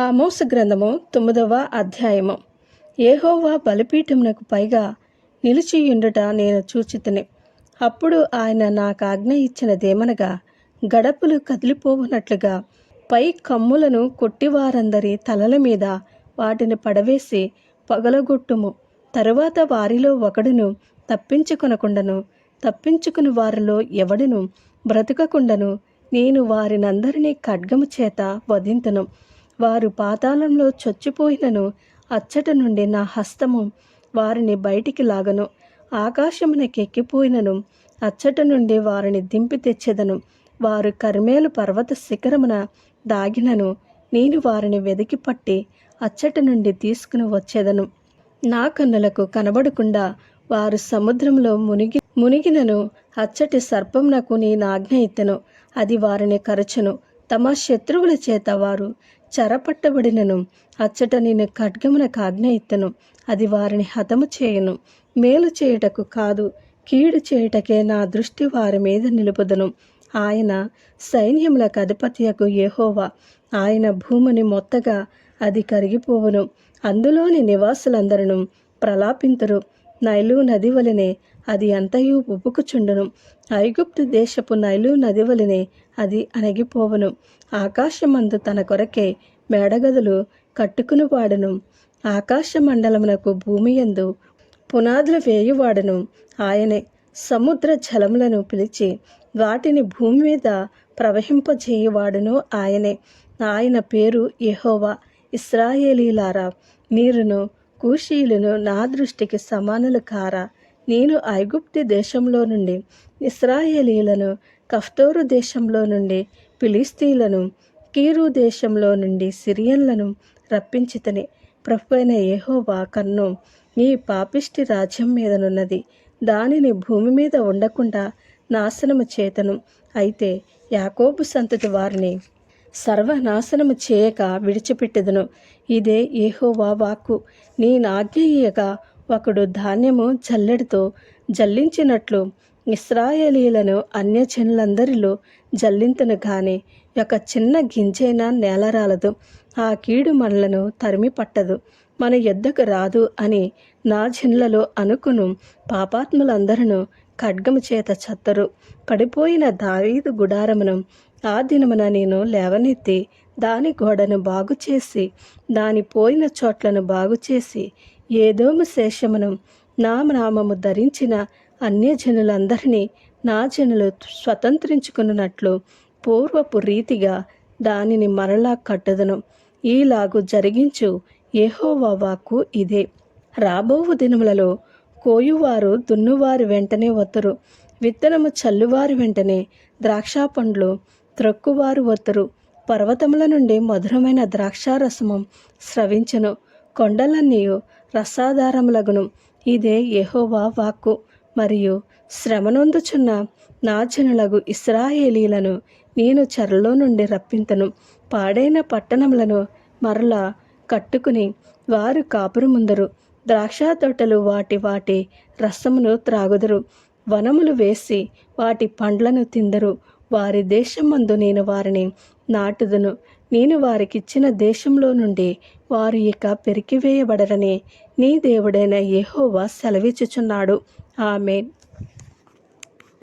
ఆమోస గ్రంథము తొమ్మిదవ అధ్యాయము. ఏహోవా బలిపీఠమునకు పైగా నిలిచియుండుట నేను చూచితిని. అప్పుడు ఆయన నాకు ఆజ్ఞ ఇచ్చినదేమనగా గడపలు కదిలిపోవునట్లుగా పై కమ్ములను కొట్టివారందరి తలల మీద వాటిని పడవేసి పగలగొట్టుము. తరువాత వారిలో ఒకడును తప్పించుకొనకుండను తప్పించుకుని వారిలో ఎవడును బ్రతకకుండను నేను వారినందరినీ ఖడ్గము చేత వధింతును. వారు పాతాళంలో చొచ్చిపోయినను. అచ్చట నుండి నా హస్తము వారిని బయటికి లాగను. ఆకాశమునకెక్కిపోయినను అచ్చట నుండి వారిని దింపి తెచ్చెదను. వారు కర్మేలు పర్వత శిఖరమున దాగినను. నేను వారిని వెదికి పట్టి అచ్చట నుండి తీసుకుని వచ్చేదను. నా కన్నులకు కనబడకుండా వారు సముద్రంలో మునిగి మునిగినను. అచ్చటి సర్పమునకు నేను ఆజ్ఞ ఇత్తెను. అది వారిని కరచును. తమ శత్రువుల చేత వారు చెరపట్టబడినను. అచ్చట నేను ఖడ్గమునకు ఆజ్ఞ ఇత్తెను. అది వారిని హతము చేయను. మేలు చేయుటకు కాదు కీడు చేయుటకే నా దృష్టి వారి మీద నిలుపుదను. ఆయన సైన్యములకు అధిపతియకు యెహోవా. ఆయన భూమిని మొత్తగా అది కరిగిపోవును. అందులోని నివాసులందరూ ప్రలాపింతురు. నైలు నది వలనే అది అంతయు ఉబ్బుకుచుండును ఐగుప్తు దేశపు నైలు నది వలనే అది అణగిపోవును. ఆకాశమందు తన కొరకే మేడగదులు కట్టుకుని వాడను ఆకాశమండలమునకు భూమి యందు పునాదులు వేయువాడను. ఆయనే సముద్ర జలములను పిలిచి వాటిని భూమి మీద ప్రవహింపజేయువాడును ఆయనే. ఆయన పేరు యహోవా ఇస్రాయేలీలారా మీరును కూషీలను నా దృష్టికి సమానులు కారా. నేను ఐగుప్తి దేశంలో నుండి ఇస్రాయేలీలను కఫ్తోరు దేశంలో నుండి ఫిలిస్తీన్లను కీరు దేశంలో నుండి సిరియన్లను రప్పించితని. ప్రభు అయిన కన్ను ఈ పాపిష్టి రాజ్యం మీదనున్నది. దానిని భూమి మీద ఉండకుండా నాశనము చేతను. అయితే యాకోబు సంతతి వారిని సర్వనాశనము చేయక విడిచిపెట్టెదను. ఇదే ఏహోవా వాక్కు. నీ నాజ్ఞయ్యగా ఒకడు ధాన్యము జల్లెడితో జల్లించినట్లు ఇస్రాయేలీలను అన్యజనులందరిలో జల్లింతను గాని ఒక చిన్న గింజైనా నేలరాలదు. ఆ కీడు మనలను తరిమి పట్టదు మన యుద్ధకు రాదు అని నా జనులలో అనుకును. పాపాత్ములందరూ ఖడ్గము చేత చత్తరు. పడిపోయిన దావీదు గుడారమును ఆ దినమున నేను లేవనెత్తి దాని గోడను బాగు చేసి దాని పోయిన చోట్లను బాగు చేసి ఏదోము శేషమును నా నామము ధరించిన అన్యజనులందరినీ నా జనులు స్వతంత్రించుకున్నట్లు పూర్వపు రీతిగా దానిని మరలా కట్టుదను. ఈలాగు జరిగించు ఏహోవా వాక్కు ఇదే. రాబోవు దినములలో కోయువారు దున్నువారి వెంటనే వత్తరు విత్తనము చల్లువారి వెంటనే ద్రాక్ష పండ్లు త్రొక్కువారు వత్తరు పర్వతముల నుండి మధురమైన ద్రాక్షారసము స్రవించను. కొండలన్నీ రసాధారములగును. ఇదే యహోవా వాక్కు. మరియు శ్రమనొందుచున్న నా జనులగు ఇస్రాయేలీలను నేను చెరలో నుండి రప్పింతను పాడైన పట్టణములను మరలా కట్టుకుని వారు కాపురముందరు. ద్రాక్ష తోటలు వాటి వాటి రసమును త్రాగుదురు. వనములు వేసి వాటి పండ్లను తిందరు. వారి దేశమందు నేను వారిని నాటుదును. నేను వారికిచ్చిన దేశంలో నుండి వారు ఇక పెరికివేయబడరని నీ దేవుడైన యెహోవా సెలవిచ్చుచున్నాడు. ఆమెన్.